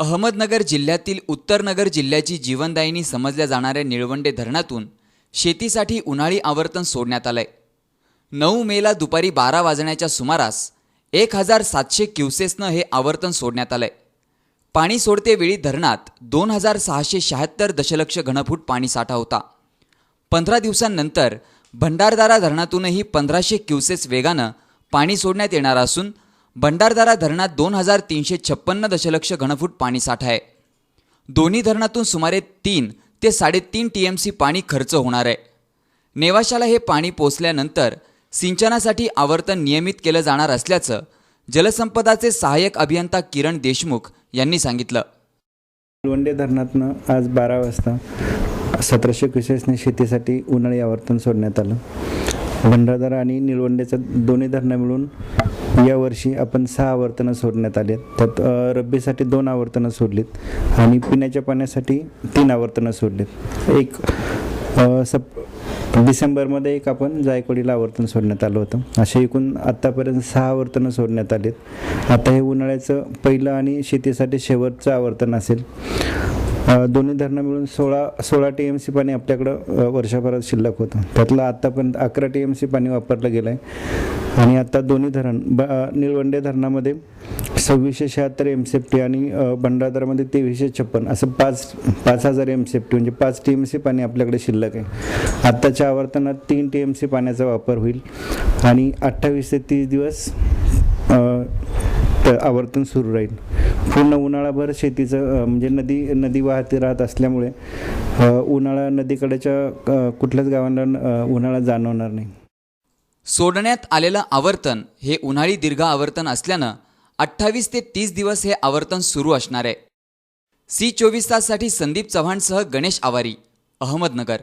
अहमदनगर जिल्ह्यातील उत्तरनगर जिल्ह्याची जीवनदायिनी समजल्या जाणाऱ्या निळवंडे धरणातून शेतीसाठी उन्हाळी आवर्तन सोडण्यात आलंय. नऊ मेला दुपारी बारा वाजण्याच्या सुमारास एक हजार सातशे क्युसेसनं हे आवर्तन सोडण्यात आलंय. पाणी सोडतेवेळी धरणात दोन हजार सहाशे शहात्तर दशलक्ष घनफूट पाणी साठा होता. पंधरा दिवसांनंतर भंडारदारा धरणातूनही पंधराशे क्युसेस वेगानं पाणी सोडण्यात येणार असून भंडारदारा धरणात दोन हजार तीनशे छप्पन्न दशलक्ष घनफूट पाणी साठा आहे. दोन्ही धरणातून सुमारे तीन ते साडेतीन टी एम सी पाणी खर्च होणार आहे. नेवाशाला हे पाणी पोचल्यानंतर सिंचनासाठी आवर्तन नियमित केलं जाणार असल्याचं जलसंपदाचे सहाय्यक अभियंता किरण देशमुख यांनी सांगितलं. निळवंडे धरणातनं आज बारा वाजता सतराशे क्युसेसने शेतीसाठी उन्हाळी आवर्तन सोडण्यात आलं. भंडारदारा आणि निळवंडेचं दोन्ही धरणं मिळून यावर्षी आपण सहा आवर्तनं सोडण्यात आले आहेत. त्यात रब्बीसाठी दोन आवर्तनं सोडलीत आणि पिण्याच्या पाण्यासाठी तीन आवर्तनं सोडलीत. एक सप डिसेंबरमध्ये एक आपण जायकवाडीला आवर्तन सोडण्यात आलं होतं. असे एकूण आत्तापर्यंत सहा आवर्तनं सोडण्यात आलीत. आता हे उन्हाळ्याचं पहिलं आणि शेतीसाठी शेवटचं आवर्तन असेल. दोन्ही धरणं मिळून सोळा सोळा टी एम सी पाणी आपल्याकडं वर्षभरात शिल्लक होतं. त्यातलं आत्तापर्यंत अकरा टी एम सी पाणी वापरलं गेलं आहे आणि आता दोन्ही धरण ब निळवंडे धरणामध्ये सव्वीसशे शहात्तर एम सी एफ टी आणि भंडारदरामध्ये तेवीसशे छप्पन असं पाच पाच हजार एम सी एफ टी म्हणजे पाच टी एम सी पाणी आपल्याकडे शिल्लक आहे. आत्ताच्या आवर्तनात तीन टी एम सी पाण्याचा वापर होईल आणि अठ्ठावीस ते तीस दिवस आवर्तन सुरू राहील. पूर्ण उन्हाळाभर शेतीचं म्हणजे नदी नदी वाहती राहत असल्यामुळे उन्हाळा नदीकडेच्या कुठल्याच गावांना उन्हाळा जाणवणार नाही. सोडण्यात आलेलं आवर्तन हे उन्हाळी दीर्घ आवर्तन असल्यानं अठ्ठावीस ते तीस दिवस हे आवर्तन सुरू असणार आहे. सी चोवीस ताससाठी संदीप चव्हाणसह गणेश आवारी अहमदनगर.